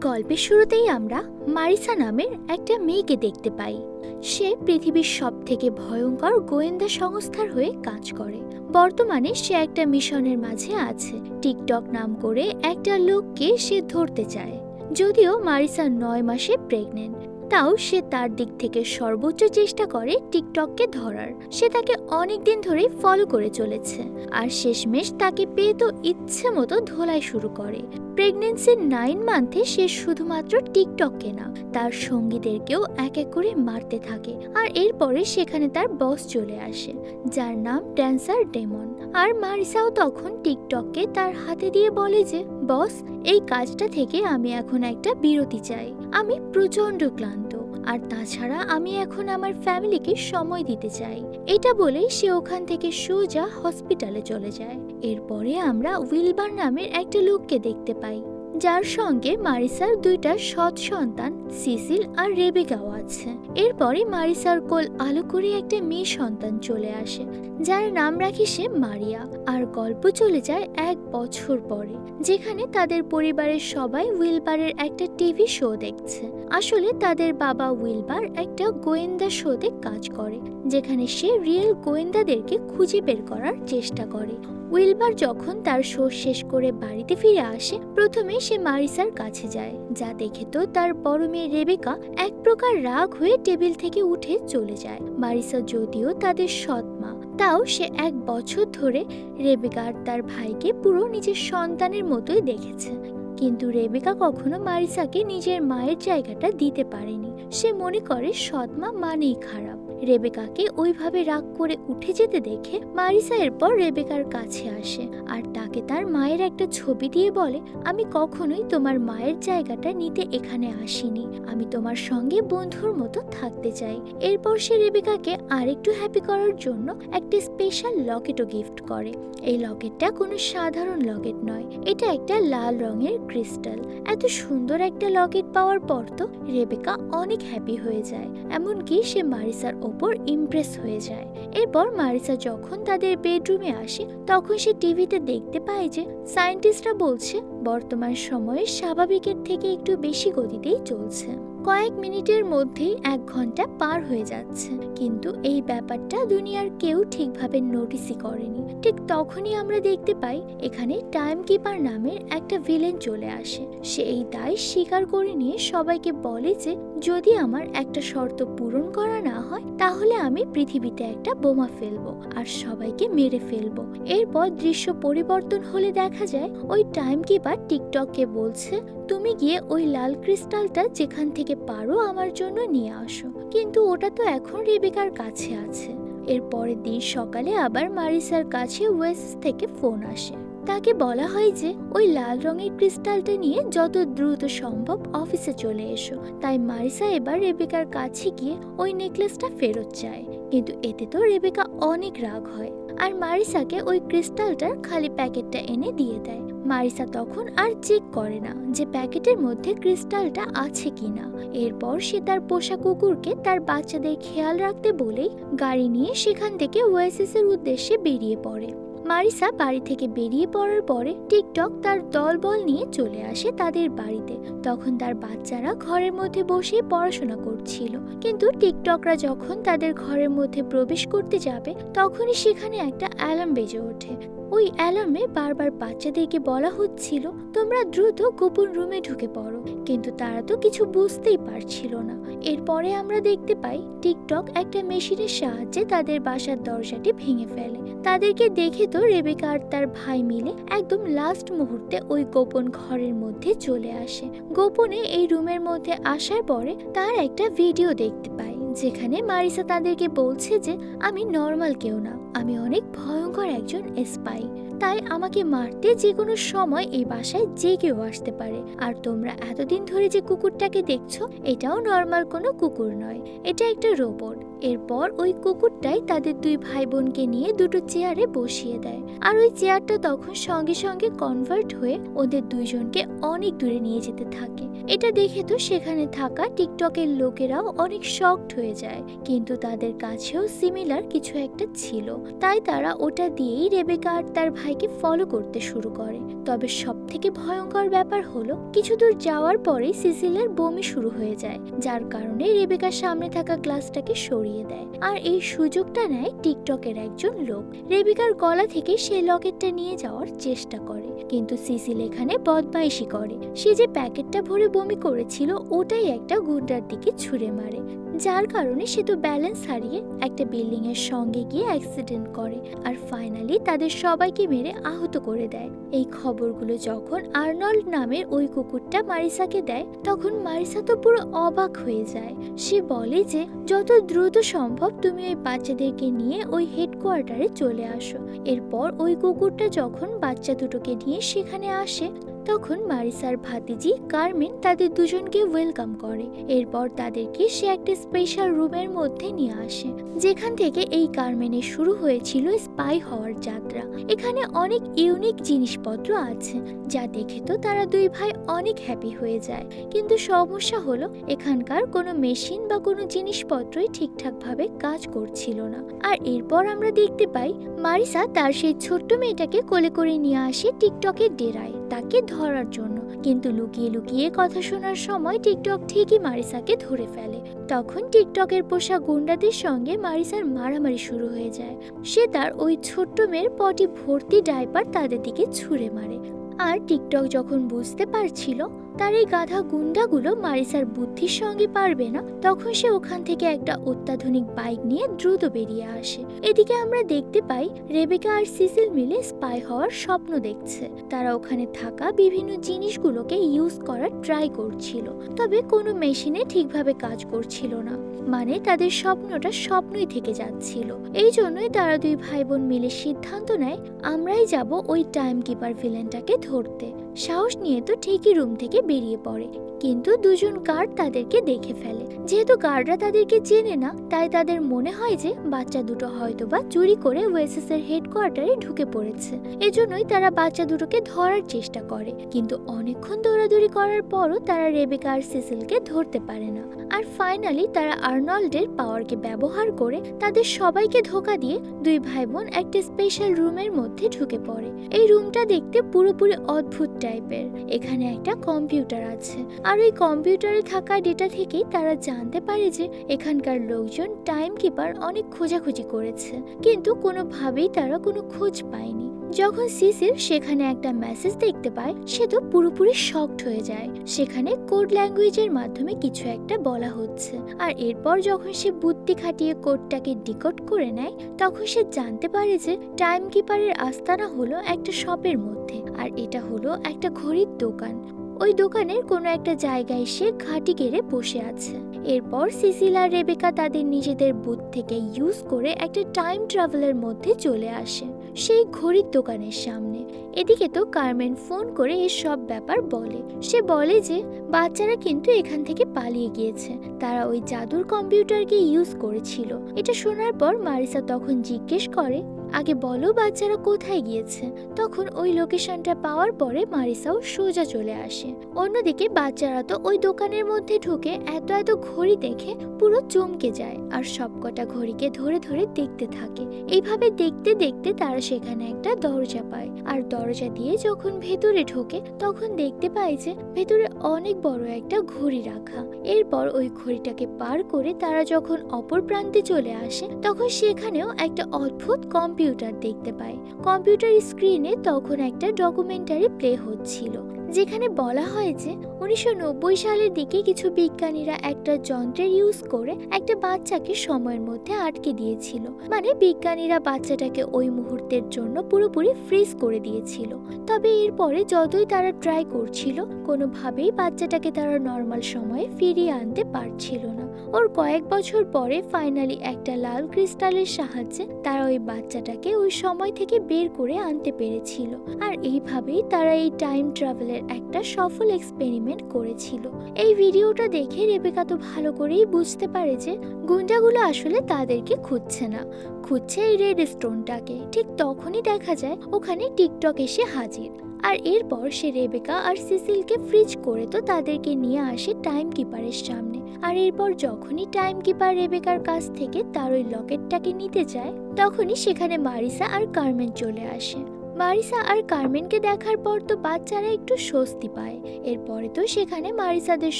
গল্পের শুরুতেই আমরা মারিসা নামের একটা মেয়েকে দেখতে পাই। সে পৃথিবীর সব থেকে ভয়ঙ্কর গোয়েন্দা সংস্থার হয়ে কাজ করে। বর্তমানে সে একটা মিশনের মাঝে আছে। টিকটক নাম করে একটা লোককে সে ধরতে চায়। যদিও মারিসা নয় মাসে প্রেগনেন্ট তাও সে তার দিক থেকে সর্বোচ্চ চেষ্টা করে টিকটককে ধরার। সে তাকে অনেকদিন ধরেই ফলো করে চলেছে। আর শেষমেশ তাকে পেয়ে তো ইচ্ছে মতো ধোলাই শুরু করে। প্রেগনেন্সির নাইন মান্থে সে শুধুমাত্র টিকটককে না তার সঙ্গীদেরকেও এক এক করে মারতে থাকে। আর এরপরে সেখানে তার বস চলে আসে, যার নাম ড্যান্সার ডেমন আর মারিসাও তখন টিকটককে তার হাতে দিয়ে বলে যে বস এই কাজটা থেকে আমি এখন একটা বিরতি চাই। আমি প্রচণ্ড ক্লান্ত। আর তাছাড়া আমি এখন আমার ফ্যামিলিকে সময় দিতে চাই। এটা বলে সে ওখান থেকে সোজা হসপিটালে চলে যায়। এরপরে আমরা উইলবার নামের একটা লোককে দেখতে পাই। যার সঙ্গে মারিসার দুইটা সৎ সন্তান সিসিল আর রেবেকাও আছে। এরপরে মারিসার কোল আলো করে একটা মেয়ে সন্তান চলে আসে, যার নাম রাখি সে মারিয়া। আর গল্প চলে যায় এক বছর পরে, যেখানে তাদের পরিবারের সবাই উইলবারের একটা টিভি শো দেখছে। আসলে তাদের বাবা উইলবার একটা গোয়েন্দা শোতে কাজ করে, যেখানে সে রিয়েল গোয়েন্দাদেরকে খুঁজে বের করার চেষ্টা করে। উইলবার যখন তার শো শেষ করে বাড়িতে ফিরে আসে, প্রথমে সে মারিসার কাছে যায়, যা দেখে তো তার বড় মেয়ে রেবেকা এক প্রকার রাগ হয়ে টেবিল থেকে উঠে চলে যায়। মারিসা যদিও তাদের সৎ মা, তাও সে এক বছর ধরে রেবেকা আর তার ভাইকে পুরো নিজের সন্তানের মতোই দেখেছে। কিন্তু রেবেকা কখনো মারিসাকে নিজের মায়ের জায়গাটা দিতে পারেনি। সে মনে করে সৎমা মানেই খারাপ। রেবেকাকে ওইভাবে রাগ করে উঠে যেতে দেখে মারিসা এরপর রেবেকার কাছে আসে আর তাকে তার মায়ের একটা ছবি দিয়ে বলে, আমি কখনোই তোমার মায়ের জায়গাটা নিতে এখানে আসিনি। আমি তোমার সঙ্গে বন্ধুর মতো থাকতে চাই। এরপর সে রেবেকাকে আরেকটু হ্যাপি করার জন্য একটা স্পেশাল লকেটও গিফট করে। এই লকেটটা কোনো সাধারণ লকেট নয়, এটা একটা লাল রঙের ক্রিস্টাল এত সুন্দর একটা লকেট পাওয়ার পর তো রেবেকা অনেক হ্যাপি হয়ে যায়। এমনকি সে মারিসার ওপর ইমপ্রেস হয়ে যায়। এরপর মারিসা যখন তাদের বেডরুমে আসে, তখন সে টিভিতে দেখতে পায় যে সায়েন্টিস্টরা বলছে, বর্তমান সময়ে স্বাভাবিকের থেকে একটু বেশি গতিতেই চলছে। কয়েক মিনিটের মধ্যেই এক ঘণ্টা পার হয়ে যাচ্ছে। কিন্তু এই ব্যাপারটা দুনিয়ার কেউ ঠিকভাবে নোটিসই করেনি। ঠিক তখনই আমরা দেখতে পাই, এখানে টাইম কিপার নামের একটা ভিলেন চলে আসে। সে এই দায় স্বীকার করে নিয়ে সবাইকে বলে যে যদি আমার একটা শর্ত পূরণ করা না হয়, তাহলে আমি পৃথিবীতে একটা বোমা ফেলব আর সবাইকে মেরে ফেলব। এরপর দৃশ্য পরিবর্তন হলে দেখা যায়, ওই টাইম কিপার টিকটককে বলছে, তুমি গিয়ে ওই লাল ক্রিস্টালটা যেখান থেকে পারো আমার জন্য নিয়ে আসো। কিন্তু ওটা তো এখন রেবেকার কাছে আছে। এর পরের দিন সকালে আবার মারিসার কাছে ওয়েস্ট থেকে ফোন আসে। তাকে বলা হয় যে ওই লাল রঙের ক্রিস্টালটা নিয়ে যত দ্রুত সম্ভব অফিসে চলে এসো। তাই মারিসা এবার রেবেকার কাছে গিয়ে ওই নেকলেসটা ফেরত চায়। কিন্তু এতে তো রেবেকা অনেক রাগ হয় আর মারিসাকে ওই ক্রিস্টালটার খালি প্যাকেটটা এনে দিয়ে দেয়। মারিসা তখন আর চেক করে না যে প্যাকেটের মধ্যে ক্রিস্টালটা আছে কিনা। এরপর সে তার পোষা কুকুরকে তার বাচ্চাদের খেয়াল রাখতে বলেই গাড়ি নিয়ে সেখান থেকে ওয়েসিসের উদ্দেশ্যে বেরিয়ে পড়ে। মারিসা বাড়ি থেকে বেরিয়ে পড়ার পরে টিকটক তার দলবল নিয়ে চলে আসে তাদের বাড়িতে। তখন তার বাচ্চারা ঘরের মধ্যে বসে পড়াশোনা করছিল। কিন্তু টিকটকরা যখন তাদের ঘরের মধ্যে প্রবেশ করতে যাবে, তখনই সেখানে একটা অ্যালার্ম বেজে ওঠে। ওই অ্যালার্মে বারবার বাচ্চাদেরকে বলা হচ্ছিল, তোমরা দ্রুত গোপন রুমে ঢুকে পড়ো। কিন্তু তারা তো কিছু বুঝতেই পারছিল না। এরপরে আমরা দেখতে পাই, টিকটক একটা মেশিনের সাহায্যে তাদের বাসার দরজাটি ভেঙে ফেলে। তাদেরকে দেখে তো রেবেকা আর তার ভাই মিলে একদম লাস্ট মুহূর্তে ওই গোপন ঘরের মধ্যে চলে আসে। গোপনে এই রুমের মধ্যে আসার পরে তার একটা ভিডিও দেখতে পাই, যেখানে মারিসা তাদেরকে বলছে যে, আমি নর্মাল কেউ না, আমি অনেক ভয়ঙ্কর একজন স্পাই তাই আমাকে মারতে যে কোনো সময় এই বাসায় যে কেউ আসতে পারে। আর তোমরা এতদিন ধরে যে কুকুরটাকে দেখছ, এটাও নর্মাল কোনো কুকুর নয়। এটা একটা রোবট এরপর ওই কুকুরটাই তাদের দুই ভাই বোনকে নিয়ে দুটো চেয়ারে বসিয়ে দেয়। আর ওই চেয়ারটা তখন সঙ্গে সঙ্গে কনভার্ট হয়ে ওদের দুইজনকে অনেক দূরে নিয়ে যেতে থাকে। এটা দেখে তো সেখানে থাকা টিকটকের লোকেরাও অনেক শকড হয়ে যায়। কিন্তু তাদের কাছেও সিমিলার কিছু একটা ছিল। তাই তারা ওটা দিয়েই রেবেকা আর তার ভাইকে ফলো করতে শুরু করে। তবে সব থেকে ভয়ঙ্কর ব্যাপার হলো, কিছু দূর যাওয়ার পরেই সিসিলের বমি শুরু হয়ে যায়। যার কারণে রেবেকার সামনে থাকা গ্লাসটাকে সরিয়ে দেয়। আর এই সুযোগটা নেয় টিকটকের একজন লোক। রেবিকার গলা থেকে সে লকেটটা নিয়ে যাওয়ার চেষ্টা করে। কিন্তু সিসিল এখানে বদমাইশি করে। সে যে প্যাকেটটা ভরে বমি করেছিল, ওটাই একটা গুন্ডার দিকে ছুঁড়ে মারে। যার কারণে সে তো ব্যালেন্স হারিয়ে একটা বিল্ডিং এর সঙ্গে গিয়ে অ্যাক্সিডেন্ট করে আর ফাইনালি তাদের সবাইকে মেরে আহত করে দেয়। এই খবরগুলো যখন আর্নল্ড নামের ওই কুকুরটা মারিসাকে দেয়, তখন মারিসা তো পুরো অবাক হয়ে যায়। সে বলে যে, যত দ্রুত সম্ভব তুমি ওই বাচ্চাদেরকে নিয়ে ওই হেডকোয়ার্টারে চলে আসো। এরপর ওই কুকুরটা যখন বাচ্চা দুটোকে নিয়ে সেখানে আসে তখন মারিসার ভাতিজি কার্মেন তাদের দুজনকে ওয়েলকাম করে। এরপর তাদেরকে সে একটা স্পেশাল রুমের মধ্যে নিয়ে আসে, যেখান থেকে এই কার্মেনের শুরু হয়েছিল স্পাই হওয়ার যাত্রা। এখানে অনেক ইউনিক জিনিসপত্র আছে, যা দেখে তো তারা দুই ভাই অনেক হ্যাপি হয়ে যায়। কিন্তু সমস্যা হলো, এখানকার কোনো মেশিন বা কোনো জিনিসপত্রই ঠিকঠাকভাবে কাজ করছিল না। আর এরপর আমরা দেখতে পাই, মারিসা তার সেই ছোট্ট মেয়েটাকে কোলে করে নিয়ে আসে টিকটকের ডেরায়। তাকে ধরার জন্য। কিন্তু লুকিয়ে লুকিয়ে কথা শোনার সময় টিকটক ঠিকই মারিসাকে ধরে ফেলে। তখন টিকটকের পোষা গুন্ডাদের সঙ্গে মারিসার মারামারি শুরু হয়ে যায়। সে তার ওই ছোট্ট মেয়ের পটি ভর্তি ডাইপার তাদের দিকে ছুঁড়ে মারে। আর টিকটক যখন বুঝতে পারছিল তার এই গাধা গুন্ডাগুলো মারিসার বুদ্ধির সঙ্গে পারবে না, তখন সে ওখান থেকে একটা অত্যাধুনিক বাইক নিয়ে দ্রুত বেরিয়ে আসে। এদিকে আমরা দেখতে পাই রেবেকা আর সিসিল মিলে স্পাই হওয়ার স্বপ্ন দেখছে। তারা ওখানে থাকা বিভিন্ন জিনিসগুলোকে ইউজ করার ট্রাই করছিল, তবে কোনো মেশিনে ঠিকভাবে কাজ করছিল না। মানে তাদের স্বপ্নটা স্বপ্নই থেকে যাচ্ছিল। এই জন্যই তারা দুই ভাই বোন মিলে সিদ্ধান্ত নেয়, আমরাই যাব ওই টাইম কিপার ভিলেনটাকে ধরতে। সাহস নিয়ে তো ঠিকই রুম থেকে বেরিয়ে পড়ে। কিন্তু দুজন গার্ড তাদেরকে দেখে ফেলে। যেহেতু গার্ডরা তাদেরকে চেনে না, তাই তাদের মনে হয় যে বাচ্চা দুটো হয়তো বা চুরি করে ওয়েসেস এর হেডকোয়ার্টারে ঢুকে পড়েছে। এজন্যই তারা বাচ্চা দুটোকে ধরার চেষ্টা করে। কিন্তু অনেকক্ষণ দৌড়াদৌড়ি করার পরও তারা রেবেকা আর সিসিলকে ধরতে পারে না। আর ফাইনালি তারা আর্নল্ডের পাওয়ারকে ব্যবহার করে তাদের সবাইকে ধোকা দিয়ে দুই ভাই বোন একটা স্পেশাল রুমের মধ্যে ঢুকে পড়ে। এই রুমটা দেখতে পুরোপুরি অদ্ভুত টাইপের এখানে একটা কম্পিউটার আছে। আর ওই কম্পিউটারে থাকা ডেটা থেকে তারা জানতে পারে যে এখানকার লোকজন টাইম কিপার অনেক খোঁজাখুঁজি করেছে। কিন্তু কোনোভাবেই তারা কোনো খোঁজ পায়নি। যখন সিসিল সেখানে একটা মেসেজ দেখতে পায়, সে তো পুরোপুরি শকড হয়ে যায়। সেখানে কোড ল্যাঙ্গুয়েজের মাধ্যমে কিছু একটা বলা হচ্ছে। আর এরপর যখন সে বুদ্ধি খাটিয়ে কোডটাকে ডিকোড করে নেয়, তখন সে জানতে পারে যে টাইম কিপারের আস্তানা হলো একটা শপের মধ্যে, আর এটা হলো একটা ঘড়ির দোকান। ওই দোকানের কোনো একটা জায়গায় সে ঘাঁটি গেড়ে বসে আছে। এরপর সিসিল রেবেকা তাদের নিজেদের বুথ থেকে ইউজ করে একটা টাইম ট্রাভেলের মধ্যে চলে আসে। সেই ঘড়ির দোকানের সামনে। এদিকে তো কারমেন ফোন করে এর সব ব্যাপার বলে। সে বলে যে, বাচ্চারা কিন্তু এখান থেকে পালিয়ে গিয়েছে। তারা ওই জাদুর কম্পিউটারকে ইউজ করেছিল। এটা শোনার পর মারিসা তখন জিজ্ঞেস করে আগে বলো বাচ্চারা কোথায় গিয়েছে। তখন ওই লোকেশনটা পাওয়ার পরে মারিসাও সোজা চলে আসে। অন্যদিকে বাচ্চারা তো ওই দোকানের মধ্যে ঢুকে এত এত ঘড়ি দেখে পুরো চমকে যায় আর সবকটা ঘড়িকে ধরে ধরে দেখতে থাকে। এইভাবে দেখতে দেখতে তারা সেখানে একটা দরজা পায় আর দরজা দিয়ে যখন ভেতরে ঢোকে তখন দেখতে পায় যে ভেতরে অনেক বড় একটা ঘড়ি রাখা। এরপর ওই ঘড়িটাকে পার করে তারা যখন অপর প্রান্তে চলে আসে তখন সেখানেও একটা অদ্ভুত কম্পিউটার দেখতে পায়। কম্পিউটার স্ক্রিনে তখন একটা ডকুমেন্টারি প্লে হচ্ছিল, যেখানে বলা হয় যে উনিশশো নব্বই সালের দিকে কিছু বিজ্ঞানীরা একটা যন্ত্রের ইউজ করে একটা বাচ্চাকে সময়ের মধ্যে আটকে দিয়েছিল। মানে বিজ্ঞানীরা বাচ্চাটাকে ওই মুহূর্তের জন্য পুরোপুরি ফ্রিজ করে দিয়েছিল। তবে এরপরে যতই তারা ট্রাই করছিল, কোনোভাবেই বাচ্চাটাকে তারা নর্মাল সময়ে ফিরিয়ে আনতে পারছিল না। ওর কয়েক বছর পরে ফাইনালি একটা লাল ক্রিস্টালের সাহায্যে তারা ওই বাচ্চাটাকে ওই সময় থেকে বের করে আনতে পেরেছিল। আর এইভাবেই তারা এই টাইম ট্রাভেলের একটা সফল এক্সপেরিমেন্ট করেছিল। এই ভিডিওটা দেখে রেবেকা তো ভালো করেই বুঝতে পারে যে গুন্ডাগুলো আসলে তাদেরকে খুঁজছে না। খুঁজছে এই রেড স্টোনটাকে ঠিক তখনই দেখা যায় ওখানে টিকটক এসে হাজির। আর এরপর সে রেবেকা আর সিসিলকে ফ্রিজ করে তো তাদেরকে নিয়ে আসে টাইম কিপারের সামনে। আর এরপর যখনই টাইম কিপার রেবেকার কাছ থেকে তার ওই লকেটটাকে নিতে যায়, তখনই সেখানে মারিসা আর কার্মেন চলে আসে। মারিসা আর কার্মেনকে দেখার পর তো বাচ্চারা একটু স্বস্তি পায়। এরপরে তো সেখানে মারিসাদের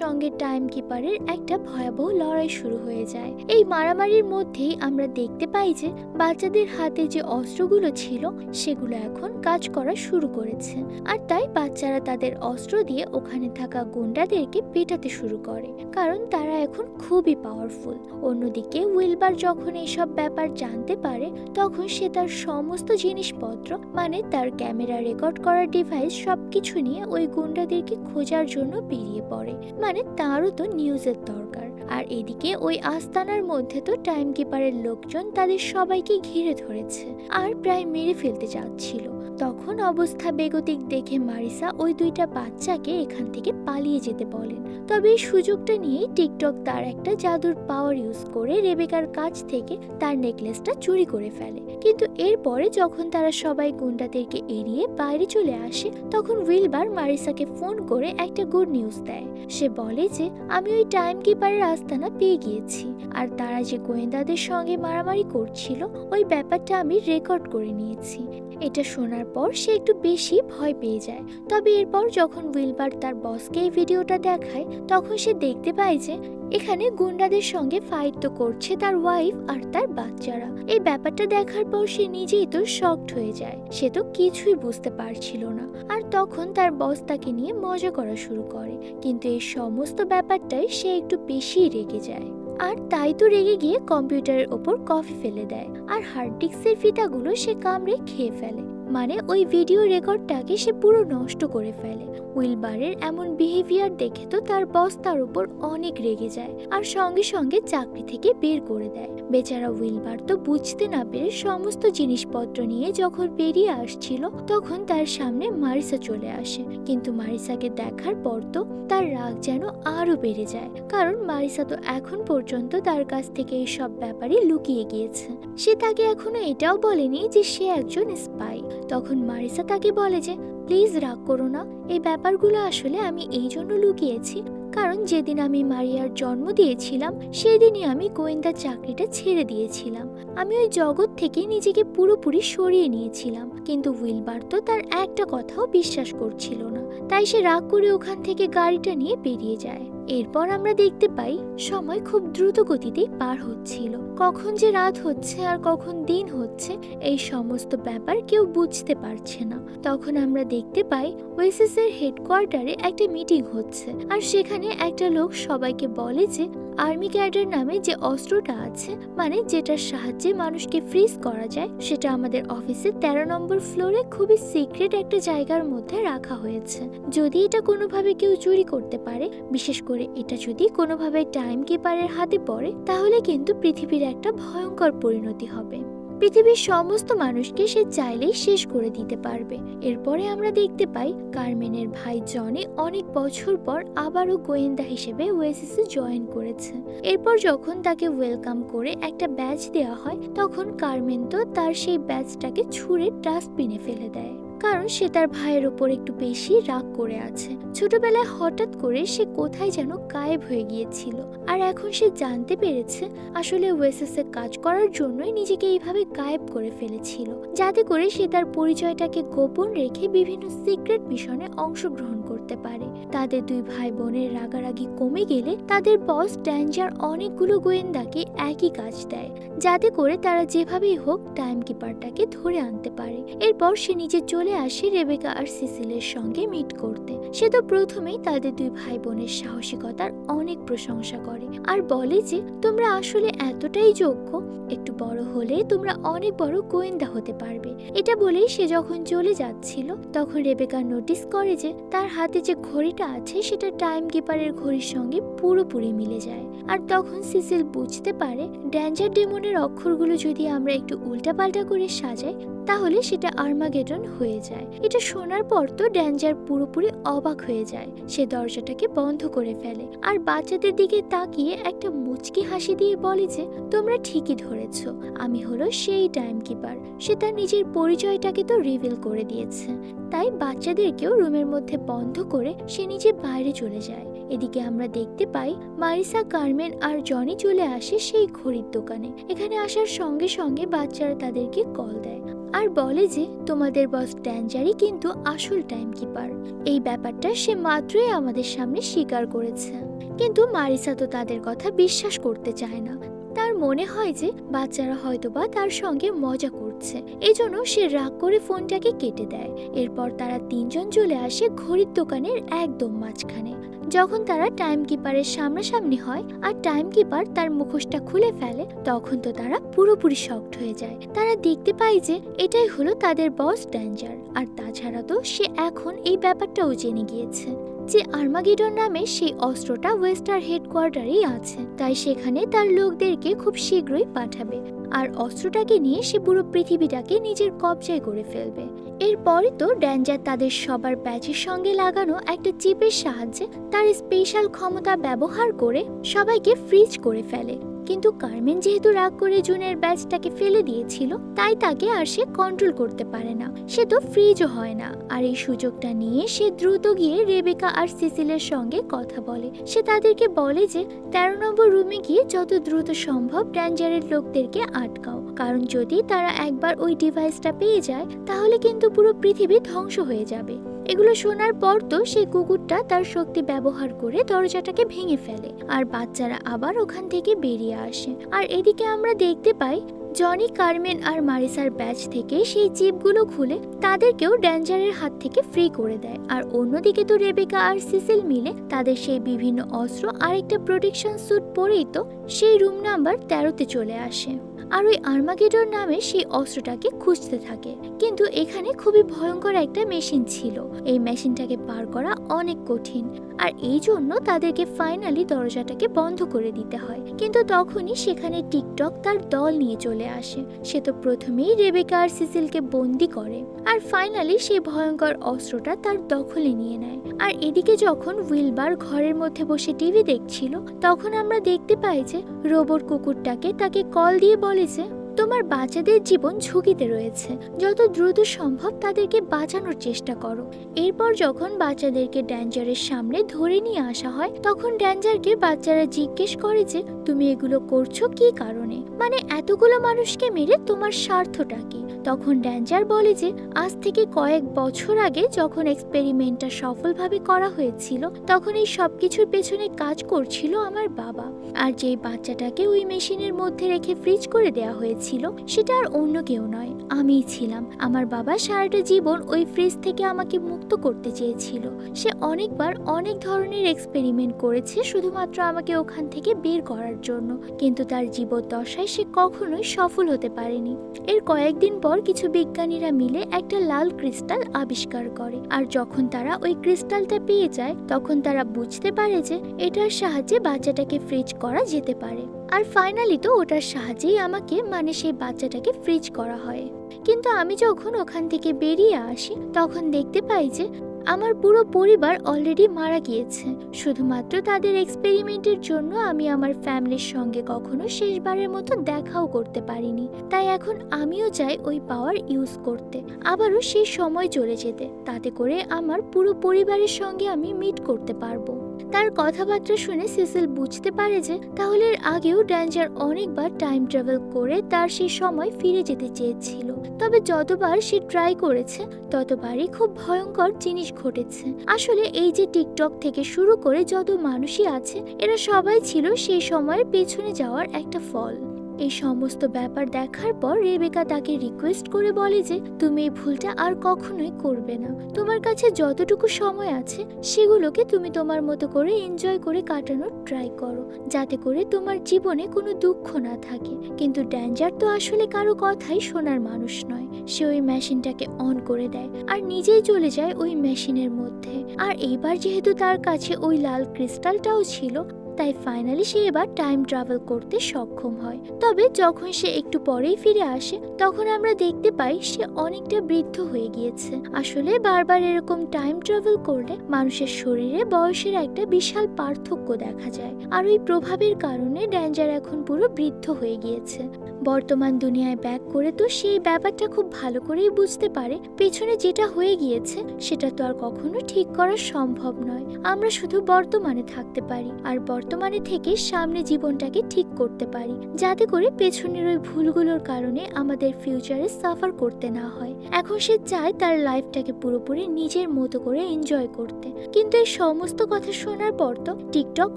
সঙ্গে টাইম কিপারের একটা ভয়াবহ লড়াই শুরু হয়ে যায়। এই মারামারির মধ্যেই আমরা দেখতে পাই যে বাচ্চাদের হাতে যে অস্ত্রগুলো ছিল, সেগুলো এখন কাজ করা শুরু করেছে। আর তাই বাচ্চারা তাদের অস্ত্র দিয়ে ওখানে থাকা গুন্ডাদেরকে পেটাতে শুরু করে। কারণ তারা এখন খুবই পাওয়ারফুল অন্যদিকে উইলবার যখন এইসব ব্যাপার জানতে পারে, তখন সে তার সমস্ত জিনিসপত্র মানে তার ক্যামেরা রেকর্ড করার ডিভাইস সব কিছু নিয়ে ওই গুন্ডাদেরকে খোঁজার জন্য বেরিয়ে পড়ে। মানে তারও তো নিউজের দরকার। আর এদিকে ওই আস্তানার মধ্যে তো টাইম কিপারের লোকজন তাদের সবাইকে ঘিরে ধরেছে। আর প্রায় মেরে ফেলতে যাচ্ছিল। তখন অবস্থা বেগতিক দেখে মারিসা ওই দুইটা বাচ্চাকে এখান থেকে পালিয়ে যেতে বলেন। তবে এই সুযোগটা নিয়ে টিকটক তার একটা জাদুর পাওয়ার ইউজ করে রেবেকার কাছ থেকে তার নেকলেসটা চুরি করে ফেলে। কিন্তু এরপরে যখন তারা সবাই গুন্ডাদেরকে এড়িয়ে বাইরে চলে আসে, তখন উইলবার মারিসাকে ফোন করে একটা গুড নিউজ দেয়। সে বলে যে, আমি ওই টাইম কিপারের আস্তানা পেয়ে গিয়েছি। আর তারা যে গোয়েন্দাদের সঙ্গে মারামারি করছিল, ওই ব্যাপারটা আমি রেকর্ড করে নিয়েছি। এটা শোনার পর সে একটু বেশি ভয় পেয়ে যায়। তবে এরপর যখন উইলবার তার বসকে এই ভিডিওটা দেখায়, তখন সে দেখতে পায় যে এখানে গুন্ডাদের সঙ্গে ফাইট তো করছে তার ওয়াইফ আর তার বাচ্চারা। এই ব্যাপারটা দেখার পর সে নিজেই তো শকড হয়ে যায়। সে তো কিছুই বুঝতে পারছিল না। আর তখন তার বস তাকে নিয়ে মজা করা শুরু করে। কিন্তু এই সমস্ত ব্যাপারটাই সে একটু বেশি রেগে যায়। আর তাই তো রেগে গিয়ে কম্পিউটারের ওপর কফি ফেলে দেয়। আর হার্ড ডিস্কের ফিতাগুলো সে কামড়ে খেয়ে ফেলে। মানে ওই ভিডিও রেকর্ডটাকে সে পুরো নষ্ট করে ফেলে। উইলবারের এমন বিহেভিয়ার দেখে তো তার বস তার উপর অনেক রেগে যায় আর সঙ্গে সঙ্গে চাকরি থেকে বের করে দেয়। বেচারা উইলবার তো বুঝতে না পেরে সমস্ত জিনিসপত্র নিয়ে যখন বেরিয়ে আসছিল, তখন তার সামনে মারিসা চলে আসে। কিন্তু মারিসাকে দেখার পর তো তার রাগ যেন আরও বেড়ে যায়। কারণ মারিসা তো এখন পর্যন্ত তার কাছ থেকে এই সব ব্যাপারে লুকিয়ে গিয়েছে। সে তাকে এখনও এটাও বলেনি যে সে একজন স্পাই তখন মারিসা তাকে বলে যে, প্লিজ রাগ করো না। এই ব্যাপারগুলো আসলে আমি এই জন্য লুকিয়েছি। কারণ যেদিন আমি মারিয়ার জন্ম দিয়েছিলাম, সেদিনই আমি গোয়েন্দা চাকরিটা ছেড়ে দিয়েছিলাম। আমি ওই জগৎ থেকে নিজেকে পুরোপুরি সরিয়ে নিয়েছিলাম। কিন্তু উইলবার তো তার একটা কথাও বিশ্বাস করছিল না। তাই সে রাগ করে ওখান থেকে গাড়িটা নিয়ে বেরিয়ে যায়। এরপর আমরা দেখতে পাই, সময় খুব দ্রুত গতিতেই পার হচ্ছিল। কখন যে রাত হচ্ছে আর কখন দিন হচ্ছে, এই সমস্ত ব্যাপার কেউ বুঝতে পারছে না। তখন আমরা দেখতে পাই, ওয়েসিসের হেডকোয়ার্টারে একটা মিটিং হচ্ছে। আর সেখানে একটা লোক সবাইকে বলে যে আর্মি ক্যাডার নামে যে অস্ত্রটা আছে মানে যেটার সাহায্যে মানুষকে ফ্রিজ করা যায়, সেটা আমাদের অফিসে তেরো নম্বর ফ্লোরে খুবই সিক্রেট একটা জায়গার মধ্যে রাখা হয়েছে। যদি এটা কোনোভাবে কেউ চুরি করতে পারে, বিশেষ করে এটা যদি কোনোভাবে টাইম কিপারের হাতে পড়ে, তাহলে কিন্তু পৃথিবীর একটা ভয়ঙ্কর পরিণতি হবে। পৃথিবীর সমস্ত মানুষকে সে চাইলেই শেষ করে দিতে পারবে। এরপরে আমরা দেখতে পাই, কার্মেনের ভাই জনে অনেক বছর পর আবারও গোয়েন্দা হিসেবে ওয়েসিসে জয়েন করেছে। এরপর যখন তাকে ওয়েলকাম করে একটা ব্যাচ দেওয়া হয়, তখন কার্মেন তো তার সেই ব্যাচটাকে ছুঁড়ে ডাস্টবিনে ফেলে দেয়। কারণ সে তার ভাইয়ের ওপর একটু বেশি রাগ করে আছে। ছোটবেলায় হঠাৎ করে সে কোথায় যেন গায়েব হয়ে গিয়েছিল। আর এখন সে জানতে পেরেছে, আসলে ওয়েসেসে কাজ করার জন্যই নিজেকে এইভাবে গায়েব করে ফেলেছিল। যাতে করে সে তার পরিচয়টাকে গোপন রেখে বিভিন্ন সিক্রেট মিশনে অংশগ্রহণ করতে পারে। তাদের দুই ভাই বোনের রাগারাগি কমে গেলে তাদের বস ড্যাঞ্জার অনেকগুলো গোয়েন্দাকে একই কাজ দেয়, যাতে করে তারা যেভাবেই হোক টাইম কিপারটাকে ধরে আনতে পারে। এরপর সে নিজে চলে আসে রেবেকা আর সিসিলের সঙ্গে মিট করতে। সে তো প্রথমেই তাদের দুই ভাই বোনের সাহসিকতার অনেক প্রশংসা করে আর বলে যে, তোমরা আসলে এতটাই যোগ্য একটু বড় হলে তোমরা অনেক বড় গোয়েন্দা হতে পারবে। এটা বলেই সে যখন চলে যাচ্ছিল, তখন রেবেকা নোটিস করে যে তার হাতে যে ঘড়িটা আছে, সেটা টাইম কিপারের ঘড়ির সঙ্গে পুরোপুরি মিলে যায়। আর তখন সিসিল বুঝতে পারে, ড্যাঞ্জার ডেমনের অক্ষরগুলো যদি আমরা একটু উল্টাপাল্টা করে সাজাই তাহলে সেটা আর্মাগেডন হয়ে যায়। এটা শোনার পর তো ড্যাঞ্জার পুরোপুরি অবাক হয়ে যায়। সে দরজাটাকে বন্ধ করে ফেলে আর বাচ্চাদের দিকে তাকিয়ে একটা মুচকি হাসি দিয়ে বলে যে, তোমরা ঠিকই ধরেছ। আমি হলো সেই টাইম কিপার। সে তার নিজের পরিচয়টাকে তো রিভিল করে দিয়েছে। তাই বাচ্চাদেরকেও রুমের মধ্যে বন্ধ করে সে নিজে বাইরে চলে যায়। এদিকে আমরা দেখতে পাই মারিসা, কার্মেন আর জনি চলে আসে সেই ঘড়ির দোকানে। এখানে আসার সঙ্গে সঙ্গে বাচ্চারা তাদেরকে কল দেয়। আর বলে যে, তোমাদের বস ড্যাঞ্জারই কিন্তু আসল টাইম কিপার এই ব্যাপারটা সে মাত্রই আমাদের সামনে স্বীকার করেছে। কিন্তু মারিসা তো তাদের কথা বিশ্বাস করতে চায় না। তার মনে হয় যে, বাচ্চারা হয়তোবা তার সঙ্গে মজা করছে। এজন্য সে রাগ করে ফোনটাকে কেটে দেয়। এরপর তারা তিনজন চলে আসে ঘড়ির দোকানের একদম মাঝখানে। যখন তারা টাইম কিপারের সামনাসামনি হয় আর টাইম কিপার তার মুখোশটা খুলে ফেলে, তখন তো তারা পুরোপুরি শকড হয়ে যায়। তারা দেখতে পায় যে এটাই হলো তাদের বস ড্যাঞ্জার আর তাছাড়া তো সে এখন এই ব্যাপারটাও জেনে গিয়েছে যে আর্মাগিডন নামে সেই অস্ত্রটা ওয়েস্টার হেডকোয়ার্টারেই আছে। তাই সেখানে তার লোকদেরকে খুব শীঘ্রই পাঠাবে। আর অস্ত্রটাকে নিয়ে সে পুরো পৃথিবীটাকে নিজের কবজায় করে ফেলবে। এরপরই তো ড্যাঞ্জার তাদের সবার ব্যাচের সঙ্গে লাগানো একটা চিপের সাহায্যে তার স্পেশাল ক্ষমতা ব্যবহার করে সবাইকে ফ্রিজ করে ফেলে। কিন্তু কার্মেন যেহেতু রাগ করে জুনের ব্যাচটাকে ফেলে দিয়েছিল, তাই তাকে আর সে কন্ট্রোল করতে পারে না। সে তো ফ্রিজও হয় না। আর এই সুযোগটা নিয়ে সে দ্রুত গিয়ে রেবেকা আর সিসিলের সঙ্গে কথা বলে। সে তাদেরকে বলে যে, তেরো নম্বর রুমে গিয়ে যত দ্রুত সম্ভব ড্যাঞ্জারের লোকদেরকে আটকাও। কারণ যদি তারা একবার ওই ডিভাইসটা পেয়ে যায়, তাহলে কিন্তু পুরো পৃথিবী ধ্বংস হয়ে যাবে। এগুলো শোনার পর তো সেই কুকুরটা তার শক্তি ব্যবহার করে দরজাটাকে ভেঙে ফেলে আর বাচ্চারা আবার ওখান থেকে বেরিয়ে আসে। আর এদিকে আমরা দেখতে পাই জনি, কার্মেন আর মারিসার ব্যাচ থেকে সেই চিপগুলো খুলে তাদেরকেও ড্যাঞ্জারের হাত থেকে ফ্রি করে দেয়। আর অন্যদিকে তো রেবেকা আর সিসিল মিলে তাদের সেই বিভিন্ন অস্ত্র আর একটা প্রোটেকশন স্যুট পরেই তো সেই রুম নাম্বার তেরোতে চলে আসে। আর ওই আর্মাগেডর নামে সেই অস্ত্রটাকে খুঁজতে থাকে। কিন্তু এখানে খুবই ভয়ঙ্কর একটা মেশিন ছিল। এই মেশিনটাকে পার করা অনেক কঠিন। আর এই জন্য তাদেরকে ফাইনালি দরজাটাকে বন্ধ করে দিতে হয়। কিন্তু তখনই সেখানে টিকটক তার দল নিয়ে চলে আসে। সে তো প্রথমেই রেবেকা আর সিসিলকে বন্দি করে। আর ফাইনালি সেই ভয়ঙ্কর অস্ত্রটা তার দখলে নিয়ে নেয়। আর এদিকে যখন উইলবার ঘরের মধ্যে বসে টিভি দেখছিল, তখন আমরা দেখতে পাই যে রোবট কুকুরটাকে তাকে কল দিয়ে বলে যে তোমার বাচ্চাদের জীবন ঝুঁকিতে রয়েছে। যত দ্রুত সম্ভব তাদেরকে বাঁচানোর চেষ্টা করো। এরপর যখন বাচ্চাদেরকে ড্যাঞ্জারের সামনে ধরে নিয়ে আসা হয়, তখন ড্যাঞ্জারকে বাচ্চারা জিজ্ঞেস করে যে, তুমি এগুলো করছ কি কারণে? মানে এতগুলো মানুষকে মেরে তোমার স্বার্থটা কি? তখন ড্যাঞ্জার বলে যে, আজ থেকে কয়েক বছর আগে যখন এক্সপেরিমেন্টটা সফলভাবে করা হয়েছিল, তখন এই সব কিছুর পেছনে কাজ করছিল আমার বাবা। আর যেই বাচ্চাটাকে ওই মেশিনের মধ্যে রেখে ফ্রিজ করে দেওয়া হয়েছিল, সেটা আর অন্য কেউ নয়, আমিই ছিলাম। আমার বাবা সারাটা জীবন ওই ফ্রিজ থেকে আমাকে মুক্ত করতে চেয়েছিল। সে অনেকবার অনেক ধরনের এক্সপেরিমেন্ট করেছে, শুধুমাত্র আমাকে ওখান থেকে বের করার জন্য। কিন্তু তার জীবদ্দশায় সে কখনোই সফল হতে পারেনি। এর কয়েকদিন পর কিছু বিজ্ঞানীরা মিলে একটা লাল ক্রিস্টাল আবিষ্কার করে। আর যখন তারা ওই ক্রিস্টালটা পেয়ে যায়, তখন তারা বুঝতে পারে যে এটার সাহায্যে বাচ্চাটাকে ফ্রিজ করা যেতে পারে। আর ফাইনালি তো ওটার সাহায্যেই আমাকে মানে সেই বাচ্চাটাকে ফ্রিজ করা হয়। কিন্তু আমি যখন ওখান থেকে বেরিয়ে আসি, তখন দেখতে পাই যে আমার পুরো পরিবার অলরেডি মারা গিয়েছে। শুধুমাত্র তাদের এক্সপেরিমেন্টের জন্য আমি আমার ফ্যামিলির সঙ্গে কখনো শেষবারের মতো দেখাও করতে পারিনি। তাই এখন আমিও চাই ওই পাওয়ার ইউজ করতে। আবারও সেই সময় চলে যেতে। তাতে করে আমার পুরো পরিবারের সঙ্গে আমি মিট করতে পারব। তার কথাবার্তা শুনে সিসিল বুঝতে পারে যে তাহলে এর আগেও ড্যাঞ্জার অনেকবার টাইম ট্রাভেল করে তার সেই সময় ফিরে যেতে চেয়েছিল। তবে যতবার সে ট্রাই করেছে, ততবারই খুব ভয়ঙ্কর জিনিস ঘটেছে। আসলে এই যে টিকটক থেকে শুরু করে যত মানুষই আছে, এরা সবাই ছিল সেই সময়ের পেছনে যাওয়ার একটা ফল। এই সমস্ত ব্যাপার দেখার পর রেবেকা তাকে রিকোয়েস্ট করে বলে যে, তুমি এই ভুলটা আর কখনোই করবে না। তোমার কাছে যতটুকু সময় আছে, সেগুলোকে তুমি তোমার মতো করে এনজয় করে কাটানোর ট্রাই করো। যাতে করে তোমার জীবনে কোনো দুঃখ না থাকে। কিন্তু ড্যাঞ্জার তো আসলে কারও কথাই শোনার মানুষ নয়। সে ওই মেশিনটাকে অন করে দেয় আর নিজেই চলে যায় ওই মেশিনের মধ্যে। আর এইবার যেহেতু তার কাছে ওই লাল ক্রিস্টালটাও ছিল তাই ফাইনালি সে এবার টাইম ট্রাভেল করতে সক্ষম হয়। তবে যখন সে একটু পরেই ফিরে আসে, তখন আমরা দেখতে পাই সে অনেকটা বৃদ্ধ হয়ে গিয়েছে। আসলে বারবার এরকম টাইম ট্রাভেল করলে মানুষের শরীরে বয়সের একটা বিশাল পার্থক্য দেখা যায়। আর ওই প্রভাবের কারণে ড্যাঞ্জার এখন পুরো বৃদ্ধ হয়ে গিয়েছে। বর্তমান দুনিয়ায় ব্যাক করে তো সেই ব্যাপারটা খুব ভালো করেই বুঝতে পারে। পেছনে যেটা হয়ে গিয়েছে, সেটা তো আর কখনো ঠিক করা সম্ভব নয়। আমরা শুধু বর্তমানে থাকতে পারি আর বর্তমানে থেকে সামনে জীবনটাকে ঠিক করতে পারি। যাতে করে পেছনের ওই ভুলগুলোর কারণে আমাদের ফিউচারে সাফার করতে না হয়। এখন সে চায় তার লাইফটাকে পুরোপুরি নিজের মতো করে এনজয় করতে। কিন্তু এই সমস্ত কথা শোনার পর তো টিকটক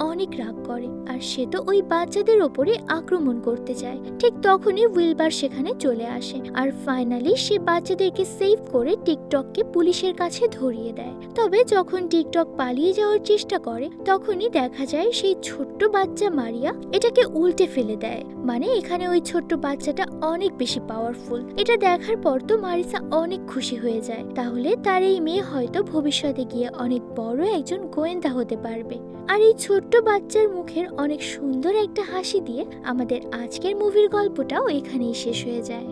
অনেক রাগ করে। আর সে তো ওই বাচ্চাদের ওপরে আক্রমণ করতে চায়। ঠিক তখনই উইলবার সেখানে চলে আসে আর ফাইনালি সে বাচ্চাদেরকে সেভ করে টিকটককে পুলিশের কাছে ধরিয়ে দেয়। তবে যখন টিকটক পালিয়ে যাওয়ার চেষ্টা করে, তখনই দেখা যায় সেই ছোট্ট বাচ্চা মারিয়া এটাকে উল্টে ফেলে দেয়। মানে এখানে ওই ছোট্ট বাচ্চাটা অনেক বেশি পাওয়ারফুল এটা দেখার পর তো মারিসা অনেক খুশি হয়ে যায়। তাহলে তার এই মেয়ে হয়তো ভবিষ্যতে গিয়ে অনেক বড় একজন গোয়েন্দা হতে পারবে। আর এই ছোট্ট বাচ্চার মুখের অনেক সুন্দর একটা হাসি দিয়ে আমাদের আজকের মুভির গল্পটাও এখানেই শেষ হয়ে যায়।